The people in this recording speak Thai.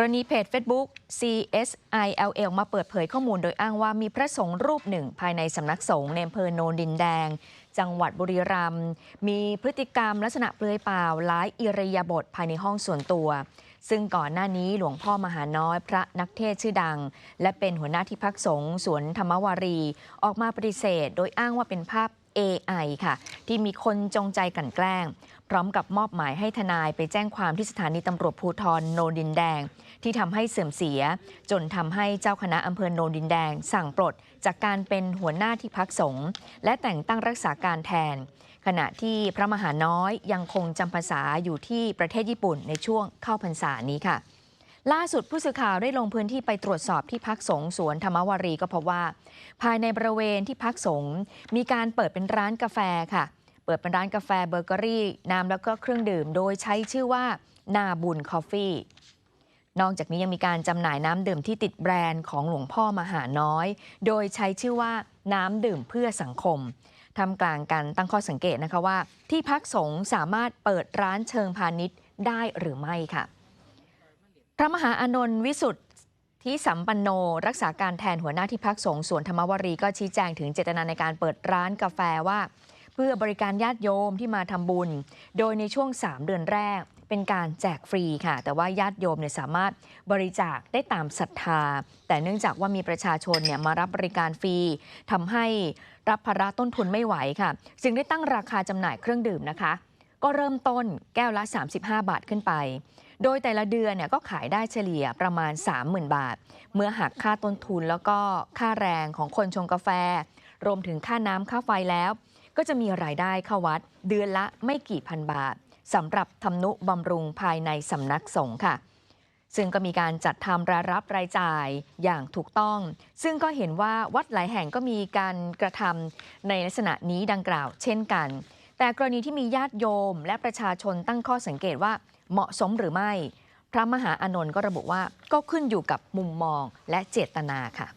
กรณีเพจ Facebook CSILL มาเปิดเผยข้อมูลโดยอ้างว่ามีพระสงฆ์รูปหนึ่ง ภายในสำนักสงฆ์ในอำเภอโนนดินแดง จังหวัดบุรีรัมย์มีพฤติกรรมลักษณะเปลือยเปล่าหลายอิริยาบถภายในห้องส่วนตัว ซึ่งก่อนหน้านี้หลวงพ่อมหาน้อย พระนักเทศชื่อดัง และเป็นหัวหน้าที่พักสงฆ์สวนธรรมวารี ออกมาปฏิเสธ โดยอ้างว่าเป็นภาพ AI ค่ะ ที่มีคนจงใจกลั่นแกล้ง พร้อมกับมอบหมายให้ทนายไปแจ้งความที่สถานีตำรวจภูธรโนนดินแดง ที่ทำให้เสื่อมเสีย จนทำให้เจ้าคณะอำเภอโนนดินแดง สั่งปลดจากการเป็นหัวหน้าที่พักสงฆ์และแต่งตั้งรักษาการแทน ขณะที่พระมหาน้อยยังคงจำพรรษาอยู่ที่ประเทศญี่ปุ่นในช่วงเข้าพรรษานี้ค่ะ ล่าสุดผู้สื่อข่าวได้ลงพื้นที่ไปตรวจสอบที่พักสงสวนธรรมวารีก็พบว่า ภายในบริเวณที่พักสงมีการเปิดเป็นร้านกาแฟค่ะ เปิดเป็นร้านกาแฟเบเกอรี่ น้ำแล้วก็เครื่องดื่ม โดยใช้ชื่อว่านาบุญคอฟฟี่นอกจากนี้ยังมีการจำหน่ายน้ำดื่มที่ติดแบรนด์ของหลวงพ่อมหาน้อย โดยใช้ชื่อว่าน้ำดื่มเพื่อสังคมทำกลางการตั้งข้อสังเกตนะคะว่า ที่พักสงฆ์สามารถเปิดร้านเชิงพาณิชย์ได้หรือไม่ค่ะ พระมหาอานนท์วิสุทธิสัมปันโน รักษาการแทนหัวหน้าที่พักสงฆ์สวนธรรมวรีก็ชี้แจงถึงเจตนาในการเปิดร้านกาแฟว่า เพื่อบริการญาติโยมที่มาทำบุญ โดยในช่วง 3 เดือนแรก เป็นการแจกฟรีค่ะ แต่ว่าญาติโยมเนี่ยสามารถบริจาคได้ตามศรัทธา แต่เนื่องจากว่ามีประชาชนเนี่ยมารับบริการฟรีทำให้รับภาระต้นทุนไม่ไหวค่ะ จึงได้ตั้งราคาจำหน่ายเครื่องดื่มนะคะ ก็เริ่มต้นแก้วละ 35 บาทขึ้นไป โดยแต่ละเดือนเนี่ยก็ขายได้เฉลี่ยประมาณ 30,000 บาท เมื่อหักค่าต้นทุนแล้วก็ค่าแรงของคนชงกาแฟ รวมถึงค่าน้ำค่าไฟแล้ว ก็จะมีรายได้เข้าวัด เดือนละไม่กี่พันบาทสำหรับทำนุบำรุงภายในสำนักสงฆ์ค่ะ ซึ่งก็มีการจัดทำรายรับรายจ่ายอย่างถูกต้อง ซึ่งก็เห็นว่าวัดหลายแห่งก็มีการกระทำในลักษณะนี้ดังกล่าว เช่นกัน แต่กรณีที่มีญาติโยมและประชาชนตั้งข้อสังเกตว่าเหมาะสมหรือไม่ พระมหาอานนท์ก็ระบุว่าก็ขึ้นอยู่กับมุมมองและเจตนาค่ะ